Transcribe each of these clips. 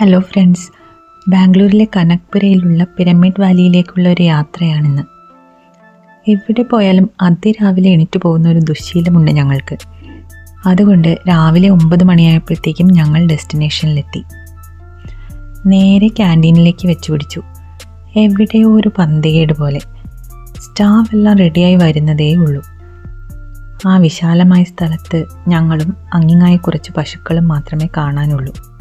Hello friends ബാംഗ്ലൂരിലെ കനക്പുരയിലുള്ള pyramid വാലിയിലേക്കുള്ള ഒരു യാത്രയാണിന്ന്. എവിടെ പോയാലും അതിരാവിലെ എണീറ്റ് പോകുന്ന ഒരു ദുശ്ശീലമുണ്ട് ഞങ്ങൾക്ക്. അതുകൊണ്ട് രാവിലെ ഒമ്പത് മണിയായപ്പോഴത്തേക്കും ഞങ്ങൾ ഡെസ്റ്റിനേഷനിലെത്തി. നേരെ ക്യാന്റീനിലേക്ക് വെച്ച് പിടിച്ചു. എവിടെയോ ഒരു പന്തികേട് പോലെ. സ്റ്റാഫ് എല്ലാം റെഡിയായി വരുന്നതേ ഉള്ളൂ. ആ വിശാലമായ സ്ഥലത്ത് ഞങ്ങളും അങ്ങിങ്ങായി കുറച്ച് പശുക്കളും മാത്രമേ കാണാനുള്ളൂ.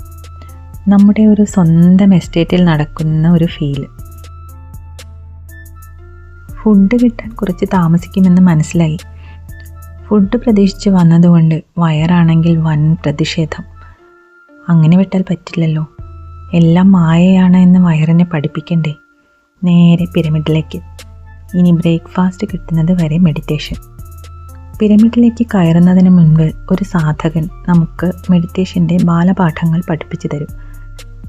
നമ്മുടെ ഒരു സ്വന്തം എസ്റ്റേറ്റിൽ നടക്കുന്ന ഒരു ഫീൽ ഫുഡ് കിട്ടാൻ കുറച്ച് താമസിക്കുമെന്ന് മനസ്സിലായി. ഫുഡ് പ്രതീക്ഷിച്ച് വന്നതുകൊണ്ട് വയറാണെങ്കിൽ വൻ പ്രതിഷേധം. അങ്ങനെ വിട്ടാൽ പറ്റില്ലല്ലോ. എല്ലാം മായയാണ് എന്ന് വയറിനെ പഠിപ്പിക്കണ്ടേ? നേരെ പിരമിഡിലേക്ക്. ഇനി ബ്രേക്ക്ഫാസ്റ്റ് കിട്ടുന്നത് വരെ മെഡിറ്റേഷൻ. പിരമിഡിലേക്ക് കയറുന്നതിന് മുൻപ് ഒരു സാധകൻ നമുക്ക് മെഡിറ്റേഷന്റെ ബാലപാഠങ്ങൾ പഠിപ്പിച്ചു തരും.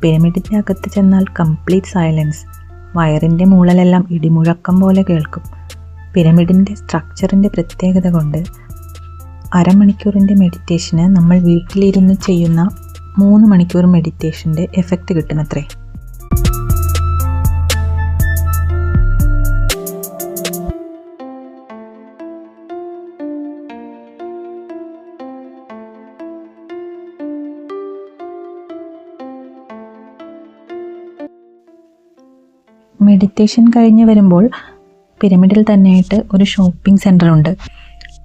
പിരമിഡിന്റെ അകത്ത് ചെന്നാൽ കംപ്ലീറ്റ് സൈലൻസ് വയറിന്റെ മൂളലെല്ലാം ഇടിമുഴക്കം പോലെ കേൾക്കും. പിരമിഡിന്റെ സ്ട്രക്ചറിന്റെ പ്രത്യേകത കൊണ്ട് അരമണിക്കൂറിന്റെ മെഡിറ്റേഷന് നമ്മൾ വീട്ടിലിരുന്ന് ചെയ്യുന്ന മൂന്ന് മണിക്കൂർ മെഡിറ്റേഷന്റെ എഫക്റ്റ് കിട്ടുമത്രേ മെഡിറ്റേഷൻ കഴിഞ്ഞ് വരുമ്പോൾ പിരമിഡിൽ തന്നെയായിട്ട് ഒരു ഷോപ്പിംഗ് സെന്റർ ഉണ്ട്.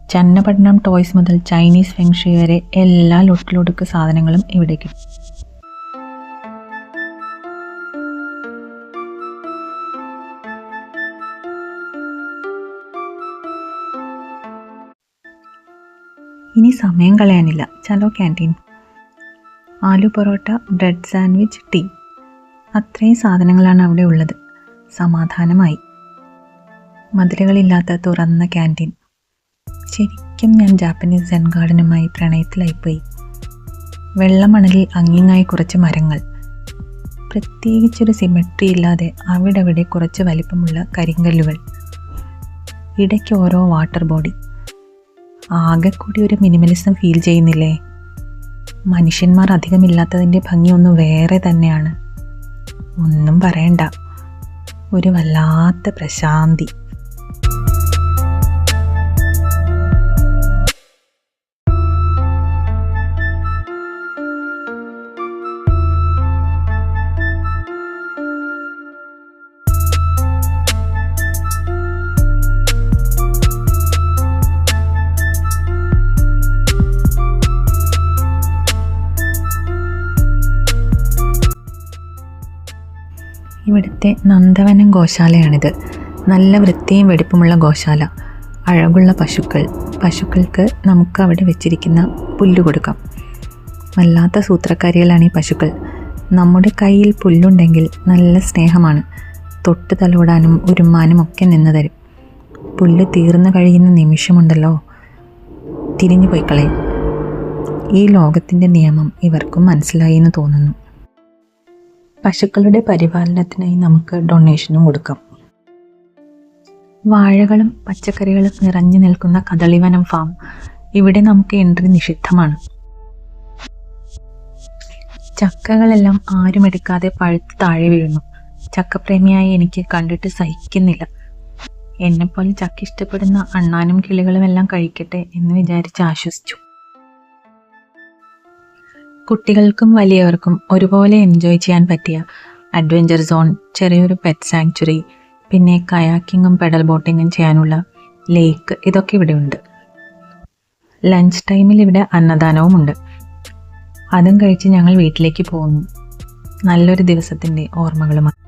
ചന്നപട്ടണം ടോയ്സ് മുതൽ ചൈനീസ് ഫെങ്ഷി വരെ എല്ലാ ലൊട്ടിലൊടുക്ക് സാധനങ്ങളും ഇവിടെ കിട്ടും. ഇനി സമയം കളയാനില്ല. ചലോ canteen aloo parotta bread sandwich tea അത്രയും സാധനങ്ങളാണ് അവിടെ ഉള്ളത്. സമാധാനമായി. മതിലുകളില്ലാത്ത തുറന്ന ക്യാന്റീൻ. ശരിക്കും ഞാൻ ജാപ്പനീസ് സെൻ ഗാർഡനുമായി പ്രണയത്തിലായിപ്പോയി. വെള്ളമണലിൽ അങ്ങിങ്ങായി കുറച്ച് മരങ്ങൾ. പ്രത്യേകിച്ചൊരു സിമെട്രി ഇല്ലാതെ അവിടെവിടെ കുറച്ച് വലിപ്പമുള്ള കരിങ്കല്ലുകൾ. ഇടയ്ക്ക് ഓരോ വാട്ടർ ബോഡി ആകെ കൂടി ഒരു മിനിമലിസം ഫീൽ ചെയ്യുന്നില്ലേ? മനുഷ്യന്മാർ അധികമില്ലാത്തതിന്റെ ഭംഗി ഒന്ന് വേറെ തന്നെയാണ്. ഒന്നും പറയണ്ട. ഒരു വല്ലാത്ത പ്രശാന്തി. ഇവിടുത്തെ നന്ദവനം ഗോശാലയാണിത്. നല്ല വൃത്തിയും വെടിപ്പുമുള്ള ഗോശാല. അഴകുള്ള പശുക്കൾ. പശുക്കൾക്ക് നമുക്ക് അവിടെ വെച്ചിരിക്കുന്ന പുല്ല് കൊടുക്കാം. വല്ലാത്ത സൂത്രക്കാരികളാണ് ഈ പശുക്കൾ. നമ്മുടെ കയ്യിൽ പുല്ലുണ്ടെങ്കിൽ നല്ല സ്നേഹമാണ്. തൊട്ട് തലോടാനും ഉരുമാനും ഒക്കെ നിന്ന് തരും. പുല്ല് തീർന്നു കഴിയുന്ന നിമിഷമുണ്ടല്ലോ. തിരിഞ്ഞു പോയി കളയും ഈ ലോകത്തിന്റെ നിയമം ഇവർക്കും മനസ്സിലായി എന്ന് തോന്നുന്നു. പശുക്കളുടെ പരിപാലനത്തിനായി നമുക്ക് ഡൊണേഷനും കൊടുക്കാം. വാഴകളും പച്ചക്കറികളും നിറഞ്ഞു നിൽക്കുന്ന കദളിവനം ഫാം ഇവിടെ നമുക്ക് എൻട്രി നിഷിദ്ധമാണ്. ചക്കകളെല്ലാം ആരും എടുക്കാതെ പഴുത്ത് താഴെ വീഴുന്നു. ചക്കപ്രേമിയായി എനിക്ക് കണ്ടിട്ട് സഹിക്കുന്നില്ല. എന്നെപ്പോലെ ചക്ക ഇഷ്ടപ്പെടുന്ന അണ്ണാനും കിളികളും എല്ലാം കഴിക്കട്ടെ എന്ന് വിചാരിച്ച് ആശ്വസിച്ചു. കുട്ടികൾക്കും വലിയവർക്കും ഒരുപോലെ എൻജോയ് ചെയ്യാൻ പറ്റിയ അഡ്വഞ്ചർ സോൺ ചെറിയൊരു പെറ്റ് സാങ്ച്വറി പിന്നെ കയാക്കിങ്ങും പെഡൽ ബോട്ടിങ്ങും ചെയ്യാനുള്ള ലേക്ക് ഇതൊക്കെ ഇവിടെ ഉണ്ട്. ലഞ്ച് ടൈമിൽ ഇവിടെ അന്നദാനവുമുണ്ട് അതും കഴിച്ച് ഞങ്ങൾ വീട്ടിലേക്ക് പോകുന്നു. നല്ലൊരു ദിവസത്തിന്റെ ഓർമ്മകളുമായി.